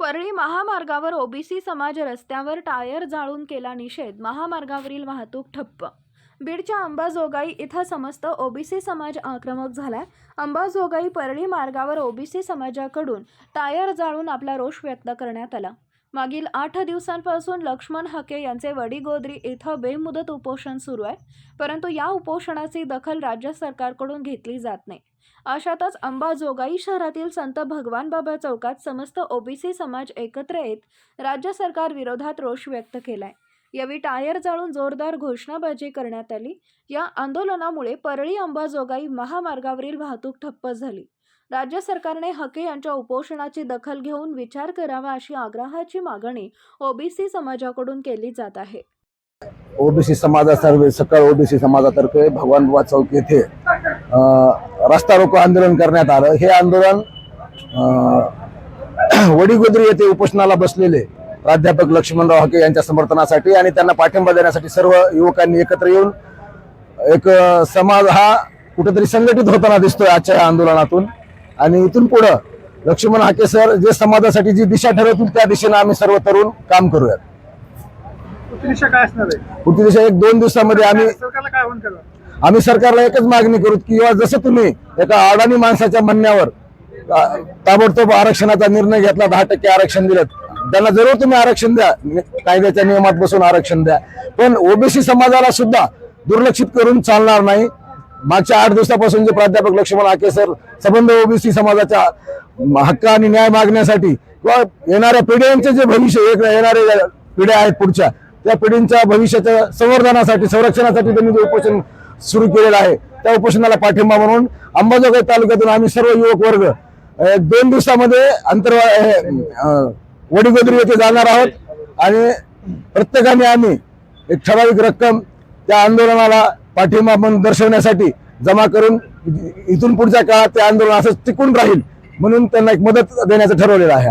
परळी महामार्गावर ओबीसी समाज रस्त्यावर टायर जाळून केला निषेध. महामार्गावरील वाहतूक ठप्प. बीडच्या अंबाजोगाई इथं समस्त ओबीसी समाज आक्रमक झालाय. अंबाजोगाई परळी मार्गावर ओबीसी समाजाकडून टायर जाळून आपला रोष व्यक्त करण्यात आला. मागील आठ दिवसांपासून लक्ष्मण हके यांचे वडीगोद्री इथं बेमुदत उपोषण सुरू आहे. परंतु या उपोषणाची दखल राज्य सरकारकडून घेतली जात नाही. अशातच अंबाजोगाई शहरातील संत भगवान बाबा चौकात समस्त ओबीसी समाज एकत्र येत राज्य सरकार विरोधात रोष व्यक्त केलाय. यावेळी टायर जाळून जोरदार घोषणाबाजी करण्यात आली. या आंदोलनामुळे परळी अंबाजोगाई महामार्गावरील वाहतूक ठप्प झाली. राज्य सरकारने हके यांच्या उपोषणाची दखल घेऊन विचार करावा अशी आग्रहाची मागणी ओबीसी समाजाकडून केली जात आहे. ओबीसी समाजातर्फे सकाळ ओबीसी समाजातर्फे भगवान बुवा चौक येथे रस्ता रोको आंदोलन करण्यात आलं. हे आंदोलन अ, वडीगोद्री येथे उपोषणाला बसलेले प्राध्यापक लक्ष्मणराव हके यांच्या समर्थनासाठी आणि त्यांना पाठिंबा देण्यासाठी सर्व युवकांनी एकत्र येऊन एक समाज हा कुठेतरी संघटित होताना दिसतोय आजच्या या आंदोलनातून. आणि इथून पुढं लक्ष्मण हाके सर जे समाजासाठी जी दिशा ठरवतील त्या दिशेनं आम्ही सर्व तरुण काम करूयात. दिशा काय असणार आहे? पुढची दिशा एक दोन दिवसामध्ये आम्ही सरकारला काय आव्हान करा आम्ही सरकारला एकच मागणी करू की किंवा जसं तुम्ही एका अडाणी माणसाच्या म्हणण्यावर अ, ताबडतोब आरक्षणाचा निर्णय घेतला दहा टक्के आरक्षण दिलं त्यांना जरूर तुम्ही आरक्षण द्या. नि- कायद्याच्या नियमात बसून आरक्षण द्या. पण ओबीसी समाजाला सुद्धा दुर्लक्षित करून चालणार नाही. मागच्या आठ दिवसापासून जे प्राध्यापक लक्ष्मण आके सर संबंध ओबीसी समाजाच्या हक्क आणि न्याय मागण्यासाठी किंवा येणाऱ्या पिढ्यांचे जे भविष्य एक येणारे पिढ्या आहेत पुढच्या त्या पिढींच्या भविष्याच्या संवर्धनासाठी संरक्षणासाठी त्यांनी जे उपोषण सुरू केलेलं आहे त्या उपोषणाला पाठिंबा म्हणून अंबाजोगाई तालुक्यातून आम्ही सर्व युवक वर्ग दोन दिवसामध्ये अंतर वडीगोदरी येथे जाणार आहोत आणि प्रत्येकाने आम्ही एक ठराविक रक्कम त्या आंदोलनाला पाठिंबा म्हणून दर्शवण्यासाठी जमा करून इथून पुढच्या काळात ते आंदोलन असं टिकून राहील म्हणून त्यांना एक मदत देण्याचं ठरवलेलं आहे